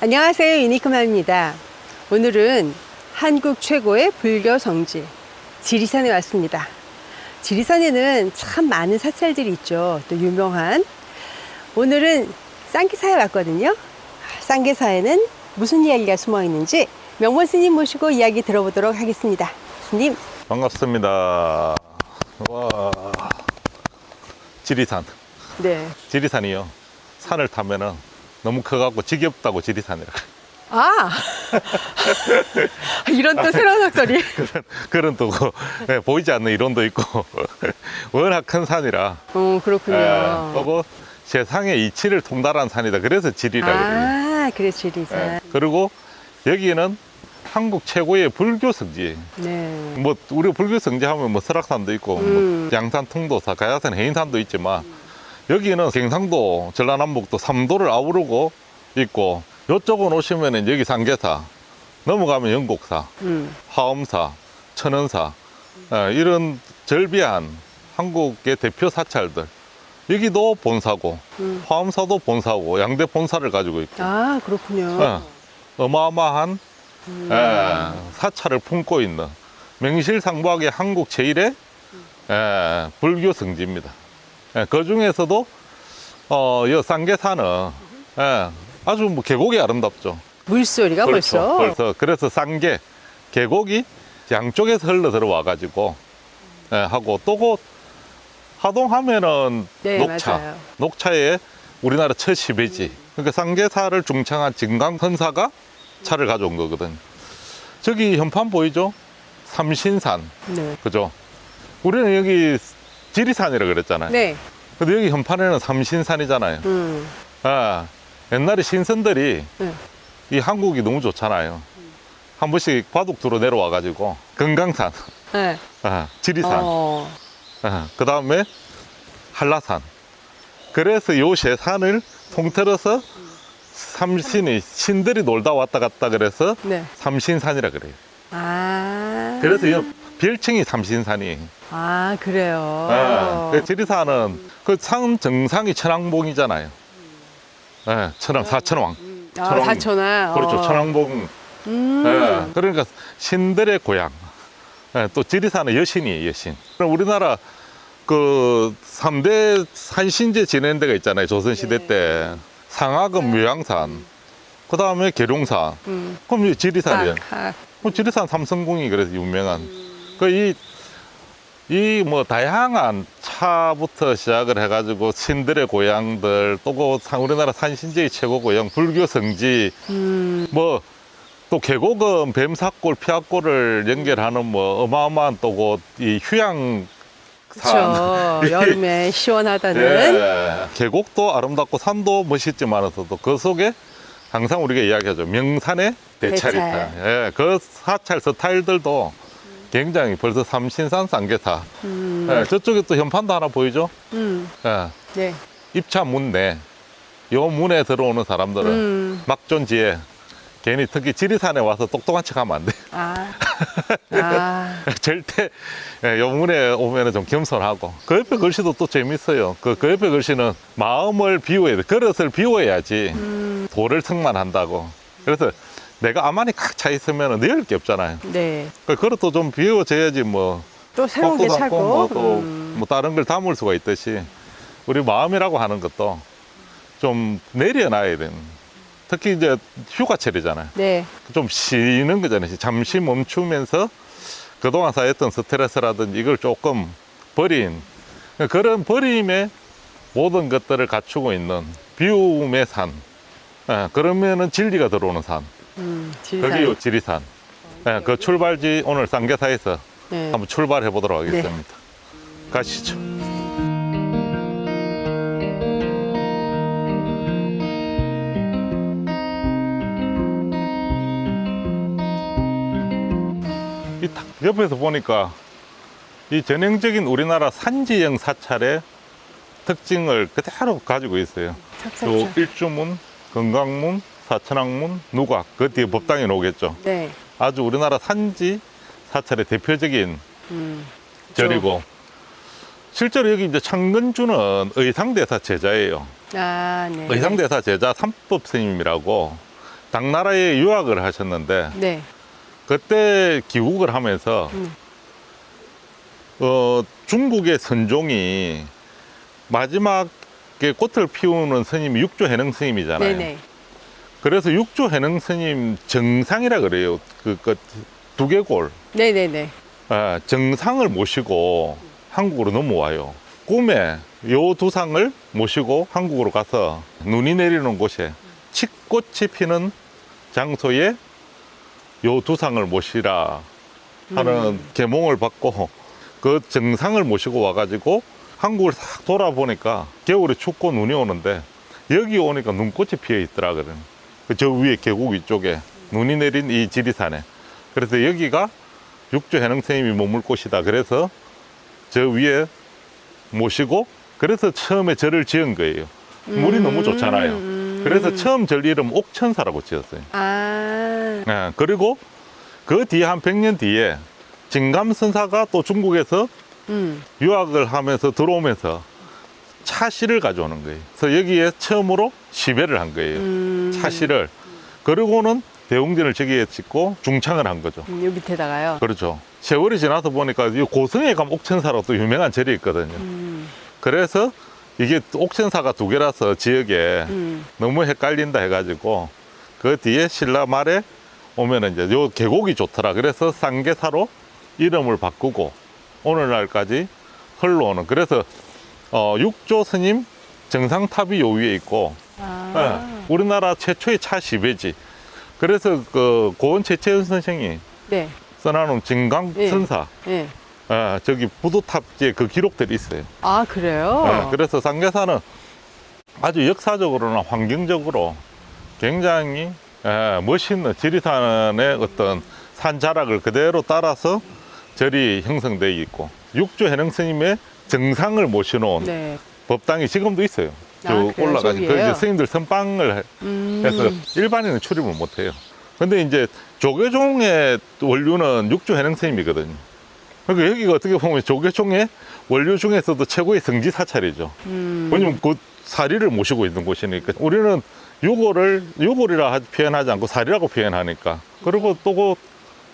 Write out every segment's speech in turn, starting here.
안녕하세요. 유니크맘입니다. 오늘은 한국 최고의 불교 성지 지리산에 왔습니다. 지리산에는 참 많은 사찰들이 있죠. 또 유명한. 오늘은 쌍계사에 왔거든요. 쌍계사에는 무슨 이야기가 숨어 있는지 명문 스님 모시고 이야기 들어보도록 하겠습니다. 스님, 반갑습니다. 와, 지리산. 네. 지리산이요. 산을 타면은 너무 커갖고 지겹다고 지리산이라. 아! 이런 또 새로운 학설이. 그런, 그런 또 예, 보이지 않는 이론도 있고 워낙 큰 산이라. 어, 그렇군요. 예, 그리고 세상의 이치를 통달한 산이다. 그래서 지리라 그래요. 아, 그래, 지리산. 예. 그리고 여기는 한국 최고의 불교 성지. 네. 뭐 우리가 불교 성지 하면 뭐 설악산도 있고 음. 뭐 양산 통도사 가야산 해인산도 있지만 여기는 경상도 전라남북도 삼도를 아우르고 있고 이쪽은 오시면은 여기 상계사 넘어가면 영곡사 음. 화엄사 천연사 어, 이런 절비한 한국의 대표 사찰들 여기도 본사고 음. 화엄사도 본사고 양대 본사를 가지고 있고 아, 그렇군요. 어, 어마어마한 음. 예, 사찰을 품고 있는 명실상부하게 한국 제1의 예, 불교 성지입니다. 예, 그 중에서도 어, 이 쌍계산은 예, 아주 뭐 계곡이 아름답죠. 물소리가 벌써. 벌써 그래서 쌍계 계곡이 양쪽에서 흘러 들어와 가지고 예, 하고 또그 하동하면은 네, 녹차, 맞아요. 녹차의 우리나라 첫 시배지. 그러니까 쌍계사를 중창한 진강 선사가 차를 가져온 거거든. 저기 현판 보이죠? 삼신산, 네. 그죠? 우리는 여기 지리산이라 그랬잖아요. 네. 근데 여기 현판에는 삼신산이잖아요. 음. 아, 옛날에 신선들이 네. 이 한국이 너무 좋잖아요. 한 번씩 바둑두로 내려와가지고 금강산, 네. 아, 지리산, 어. 그 다음에 한라산. 그래서 요 세 산을 통틀어서 삼신이 신들이 놀다 왔다 갔다 그래서 네. 삼신산이라 그래요. 아. 그래서 이 별칭이 삼신산이. 아, 그래요. 아, 그 지리산은 그 산 정상이 천왕봉이잖아요. 예, 천왕 사천왕. 아, 천왕. 사천아. 그렇죠, 어. 천왕봉. 음. 예, 그러니까 신들의 고향. 예, 또 지리산은 여신이에요, 여신. 그럼 우리나라 그 3대 산신제 지낸 데가 있잖아요, 조선시대 네. 때. 상하금 묘양산, 그 다음에 계룡산. 음. 그럼 이 지리산이에요. 아, 아. 뭐 지리산 삼성궁이 그래서 유명한. 그 이, 이 뭐 다양한 차부터 시작을 해가지고 신들의 고향들, 또그 우리나라 산신제의 최고 고향, 불교 성지, 음. 뭐 또 계곡은 뱀사골, 피아골을 연결하는 뭐 어마어마한 또그이 휴양 그렇죠. 여름에 시원하다는. 예. 계곡도 아름답고 산도 멋있지만서도 그 속에 항상 우리가 이야기하죠 명산의 대찰이 대찰. 예, 그 사찰 스타일들도 굉장히 벌써 삼신산 쌍계사. 음. 예, 저쪽에 또 현판도 하나 보이죠? 음. 예, 네. 입차 문내. 요 문에 들어오는 사람들은 음. 막존지에 괜히 특히 지리산에 와서 똑똑한 척 하면 안 돼. 아. 아. 절대 예, 영문에 오면은 좀 겸손하고 그 옆에 글씨도 또 재밌어요. 그, 그 옆에 글씨는 마음을 비워야 돼. 그릇을 비워야지 음. 도를 승만한다고. 그래서 내가 아만이 칵 차 있으면 내을 게 없잖아요. 네. 그 그릇도 좀 비워져야지 뭐 또 새로운 게 차고. 뭐, 또 음. 뭐 다른 걸 담을 수가 있듯이 우리 마음이라고 하는 것도 좀 내려놔야 되는. 특히 이제 휴가철이잖아요. 네. 좀 쉬는 거잖아요. 잠시 멈추면서 그동안 쌓였던 스트레스라든지 이걸 조금 버린 그런 버림의 모든 것들을 갖추고 있는 비움의 산. 예, 그러면은 진리가 들어오는 산. 음. 지리산. 거기 요 지리산. 예, 그 출발지 오늘 쌍계사에서 네. 한번 출발해 보도록 하겠습니다. 가시죠. 이 옆에서 보니까 이 전형적인 우리나라 산지형 사찰의 특징을 그대로 가지고 있어요. 요 착착착. 일주문, 건강문, 사천왕문, 누각 그 뒤에 법당이 나오겠죠. 네. 아주 우리나라 산지 사찰의 대표적인 음. 절이고 실제로 여기 이제 창근주는 의상대사 제자예요. 아, 네. 의상대사 제자 삼법 스님이라고 당나라에 유학을 하셨는데 네. 그때 귀국을 하면서 음. 어, 중국의 선종이 마지막에 꽃을 피우는 스님이 육조 해능 스님이잖아요. 네네. 그래서 육조 해능 스님 정상이라 그래요. 그, 그 두개골 네네네. 아, 정상을 모시고 한국으로 넘어와요. 꿈에 요 두 상을 모시고 한국으로 가서 눈이 내리는 곳에 칡꽃이 피는 장소에 요 두 상을 모시라 하는 계몽을 받고 그 정상을 모시고 와가지고 한국을 싹 돌아보니까 겨울에 춥고 눈이 오는데 여기 오니까 눈꽃이 피어 있더라 그러는 그 저 위에 계곡 위쪽에 눈이 내린 이 지리산에 그래서 여기가 육조 해능 스님이 머물 곳이다 그래서 저 위에 모시고 그래서 처음에 절을 지은 거예요 물이 너무 좋잖아요 음. 그래서 처음 절 이름 옥천사라고 지었어요 아. 예, 그리고 그 뒤에 한 100년 뒤에 진감선사가 또 중국에서 음. 유학을 하면서 들어오면서 차씨를 가져오는 거예요. 그래서 여기에 처음으로 시배를 한 거예요. 음. 차씨를. 그리고는 대웅전을 저기에 짓고 중창을 한 거죠. 음, 요 밑에다가요. 그렇죠. 세월이 지나서 보니까 이 고성에 가면 옥천사라고 또 유명한 절이 있거든요. 음. 그래서 이게 옥천사가 두 개라서 지역에 음. 너무 헷갈린다 해가지고 그 뒤에 신라 말에 오면은 이제 요 계곡이 좋더라. 그래서 쌍계사로 이름을 바꾸고 오늘날까지 흘러오는. 그래서 어, 육조 스님 정상탑이 요 위에 있고 아. 예, 우리나라 최초의 차 시배지. 그래서 그 고은 최채연 선생이 네. 써놔놓은 진강선사 예. 예, 저기 부두탑지에 그 기록들이 있어요. 아, 그래요? 예, 그래서 쌍계사는 아주 역사적으로나 환경적으로 굉장히 예, 멋있는 지리산의 어떤 산 자락을 그대로 따라서 절이 형성되어 있고 육조 해능 스님의 정상을 모셔놓은 네. 법당이 지금도 있어요. 아, 쭉 그래요? 올라가신 그? 이제 스님들 선방을 음. 해서 일반인은 출입을 못 해요. 근데 이제 조계종의 원류는 육조 해능 스님이거든요. 그러니까 여기가 어떻게 보면 조계종의 원류 중에서도 최고의 성지 사찰이죠. 음. 왜냐면 그 사리를 모시고 있는 곳이니까 우리는 유골을 유골이라 하- 표현하지 않고 사리라고 표현하니까 그리고 또그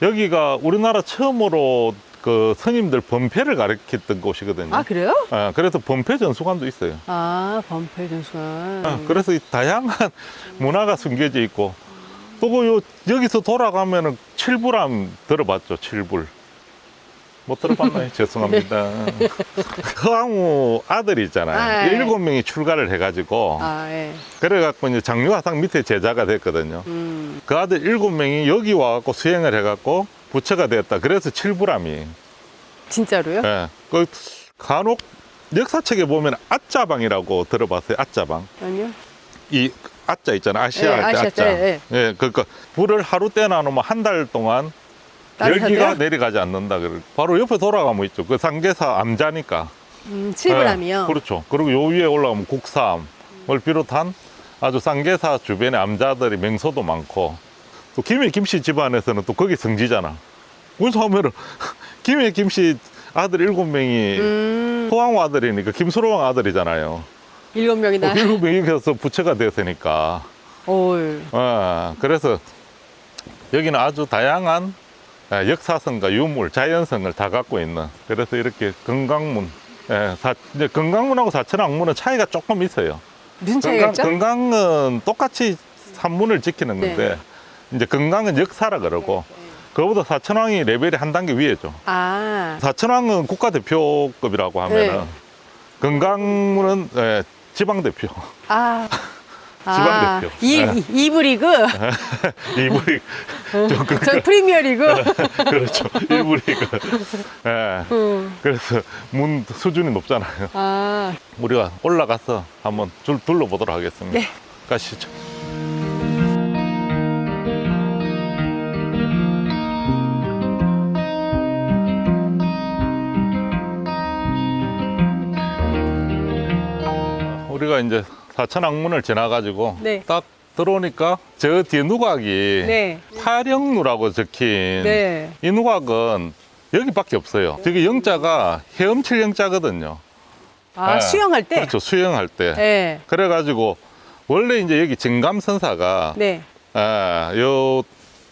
여기가 우리나라 처음으로 그 스님들 범패를 가르쳤던 곳이거든요. 아, 그래요? 아, 그래서 범패 전수관도 있어요. 아, 범패 전수관. 아, 그래서 이 다양한 문화가 숨겨져 있고 또그 요 여기서 돌아가면은 칠불암 들어봤죠? 칠불. 못 들어봤나요? 죄송합니다. 허황우 아들이 있잖아요. 아, 예. 일곱 명이 출가를 해가지고 아, 예. 그래갖고 이제 장류화상 밑에 제자가 됐거든요. 음. 그 아들 일곱 명이 여기 와갖고 수행을 해갖고 부처가 됐다. 그래서 칠불암이. 진짜로요? 예. 그 간혹 역사책에 보면 아짜방이라고 들어봤어요. 아짜방. 아니요. 이 아짜 있잖아. 아시아 예, 할 때 아시아 아짜. 때, 예. 그러니까 불을 하루 떼놔놓으면 한 달 동안 따뜻하대요? 열기가 내려가지 않는다. 그래. 바로 옆에 돌아가면 있죠. 그 상계사 암자니까. 음, 칠불암이요. 예, 그렇죠. 그리고 요 위에 올라가면 국사암을 비롯한 아주 쌍계사 주변에 암자들이 명소도 많고 또 김해 김씨 집안에서는 또 거기 성지잖아. 그래서 하면은 김해 김씨 아들 일곱 명이 음, 호황 아들이니까 김수로 왕 아들이잖아요. 일곱 명이나. 어, 일곱 명이 서 부처가 됐으니까. 올. 어, 그래서 여기는 아주 다양한 예, 역사성과 유물, 자연성을 다 갖고 있는 그래서 이렇게 건강문, 예, 사, 이제 건강문하고 사천왕문은 차이가 조금 있어요. 무슨 차이가 있죠? 건강은 똑같이 산문을 지키는 네. 건데 이제 건강은 역사라 그러고 그거보다 사천왕이 레벨이 한 단계 위에죠. 아, 사천왕은 국가대표급이라고 하면은 네. 건강문은 예, 지방대표. 아. 지방 대표. 이, 네. 이, 이브 리그, 이불이 좀 그, 저 프리미어 리그. 그렇죠. 이불이 그, 예. 음. 그래서 문 수준이 높잖아요. 아, 우리가 올라가서 한번 둘, 둘러보도록 하겠습니다. 네. 가시죠. 우리가 이제 사천왕문을 지나가지고 네. 딱 들어오니까 저 뒤에 누각이 네. 파령루라고 적힌 네. 이 누각은 여기밖에 없어요. 저기 영자가 헤엄칠 영자거든요. 아, 네. 수영할 때? 그렇죠. 수영할 때. 네. 그래가지고 원래 이제 여기 진감선사가 네. 예, 요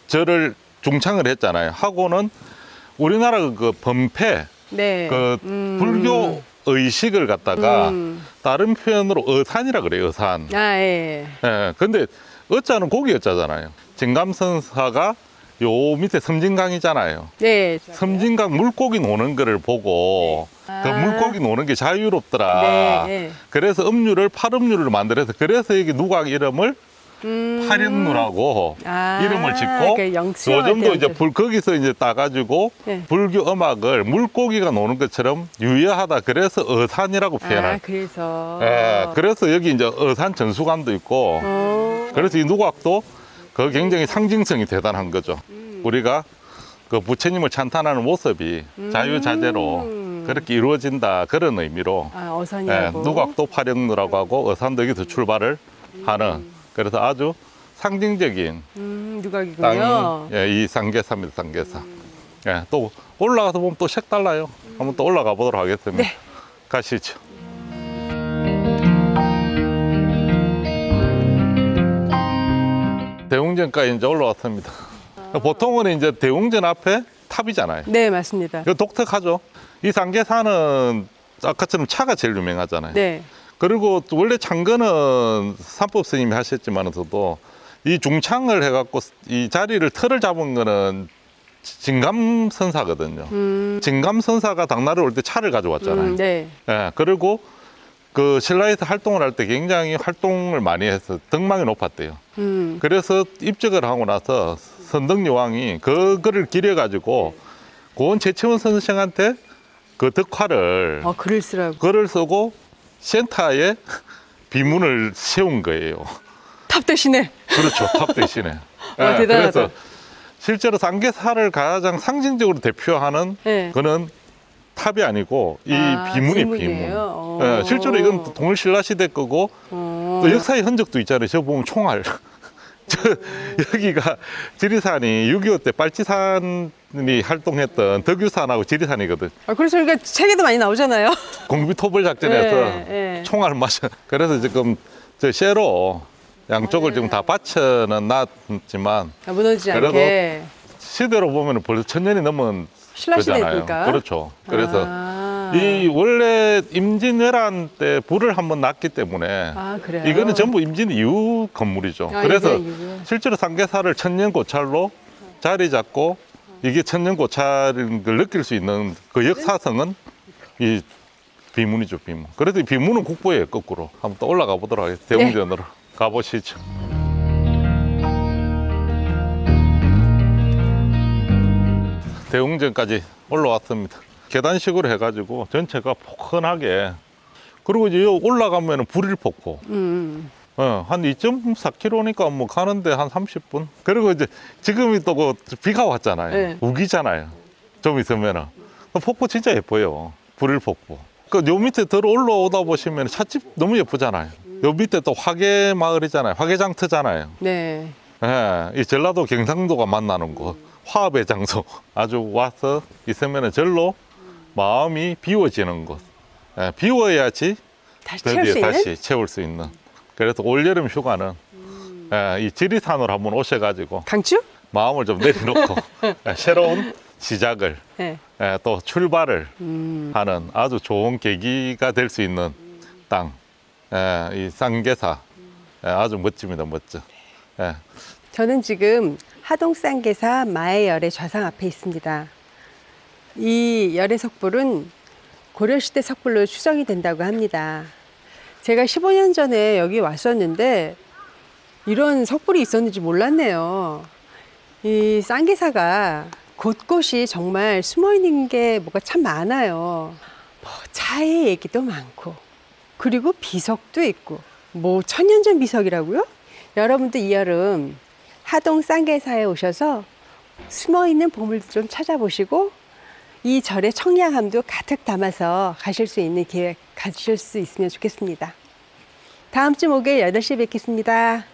절을 중창을 했잖아요. 하고는 우리나라 그 범패 네. 그 음. 불교 의식을 갖다가 음. 다른 표현으로 어산이라 그래요. 어산. 아, 예. 예, 근데 어자는 고기 어자잖아요. 진감선사가 요 밑에 섬진강이잖아요. 네. 섬진강 물고기 노는 거를 보고 네. 그 아. 물고기 노는 게 자유롭더라. 네, 네. 그래서 음료를 팔음료를 만들어서 그래서 여기 누각 이름을 음. 파련누라고 아, 이름을 짓고 그 요즘도 때 이제 불 거기서 이제 따가지고 네. 불교 음악을 물고기가 노는 것처럼 유효하다. 그래서 어산이라고 아, 표현할. 그래서. 예, 그래서 여기 이제 어산 전수관도 있고 어. 그래서 이 누각도 그 굉장히 상징성이 대단한 거죠. 음. 우리가 그 부처님을 찬탄하는 모습이 자유자재로 그렇게 이루어진다 그런 의미로 아, 예, 어선이라고. 누각도 파령루라고 하고 어산도 여기서 출발을 하는 그래서 아주 상징적인 음, 누각이군요. 땅이 예, 이 상계사입니다. 상계사. 예, 또 올라가서 보면 또 색 달라요. 한번 또 올라가 보도록 하겠습니다. 네. 가시죠. 대웅전까지 이제 올라왔습니다. 보통은 이제 대웅전 앞에 탑이잖아요. 네, 맞습니다. 이거 독특하죠. 이 상계사는 아까처럼 차가 제일 유명하잖아요. 네. 그리고 또 원래 창건은 삼법 스님이 하셨지만서도 이 중창을 해갖고 이 자리를 틀을 잡은 거는 진감선사거든요. 음, 진감선사가 당나라에 올때 차를 가져왔잖아요. 음, 네. 예, 그리고 그 신라에서 활동을 할 때 굉장히 활동을 많이 해서 덕망이 높았대요. 음, 그래서 입적을 하고 나서 선덕 여왕이 그거를 기려가지고 고원 최채원 선생한테 그 덕화를 어, 글을 쓰라고. 글을 쓰고 센터에 비문을 세운 거예요. 탑 대신에. 그렇죠. 탑 대신에. 와, 예, 대단하다. 그래서 실제로 상계사를 가장 상징적으로 대표하는 네. 그는 탑이 아니고 이 아, 비문이 비문이에요? 비문. 어. 예, 실제로 이건 동일신라 시대 거고 어. 또 역사의 흔적도 있잖아요. 저 보면 총알. 저 여기가 지리산이 6.25 때 빨치산이 활동했던 덕유산하고 지리산이거든. 아, 그래서 그러니까 책에도 많이 나오잖아요. 공비 토벌 작전에서 네, 네. 총알 마셔. 그래서 지금 저 쇠로 양쪽을 지금 다 받쳐는 놨지만 아, 무너지지 그래도 않게. 시대로 보면 벌써 천 년이 넘은 신라 거잖아요. 시대니까. 그렇죠. 그래서 아. 이 원래 임진왜란 때 불을 한번 났기 때문에 아, 그래요? 이거는 전부 임진 이후 건물이죠. 아, 그래서 이게, 이게. 실제로 상계사를 천년 고찰로 자리 잡고 이게 천년 고찰인 걸 느낄 수 있는 그 역사성은 이 비문이죠, 비문. 그래서 이 비문은 국보예요, 거꾸로. 한번 또 올라가 보도록 하겠습니다. 네. 대웅전으로 가보시죠. 대웅전까지 올라왔습니다. 계단식으로 해가지고 전체가 포근하게 그리고 이제 올라가면 불일 폭포 음. 어, 한 2.4km니까 뭐 가는데 한 30분. 그리고 이제 지금이 또 그 비가 왔잖아요. 네. 우기잖아요. 좀 있으면은. 그 폭포 진짜 예뻐요. 불일 폭포. 그요 밑에 들어 올라오다 보시면 찻집 너무 예쁘잖아요. 요 밑에 또 화계 마을이잖아요. 화계장터잖아요. 네. 예, 이 전라도 경상도가 만나는 곳. 화합의 장소. 아주 와서 있으면은 절로 마음이 비워지는 곳. 예, 비워야지 다시 채울 수 드디어 있는? 다시 채울 수 있는. 그래서 올 여름 휴가는 예, 이 지리산으로 한번 오셔가지고 강추? 마음을 좀 내려놓고 예, 새로운 시작을 네. 예, 또 출발을 음. 하는 아주 좋은 계기가 될 수 있는 땅. 예, 이 쌍계사 예, 아주 멋집니다, 멋져. 예, 저는 지금 하동 쌍계사 마의 열의 좌상 앞에 있습니다. 이 열의 석불은 고려시대 석불로 추정이 된다고 합니다. 제가 15년 전에 여기 왔었는데 이런 석불이 있었는지 몰랐네요. 이 쌍계사가 곳곳이 정말 숨어 있는 게 뭐가 참 많아요. 뭐 차의 얘기도 많고 그리고 비석도 있고 뭐 천년 전 비석이라고요? 여러분도 이 여름 하동 쌍계사에 오셔서 숨어 있는 보물도 좀 찾아보시고 이 절의 청량함도 가득 담아서 가실 수 있는 기회 가지실 수 있으면 좋겠습니다. 다음 주 목요일 8시에 뵙겠습니다.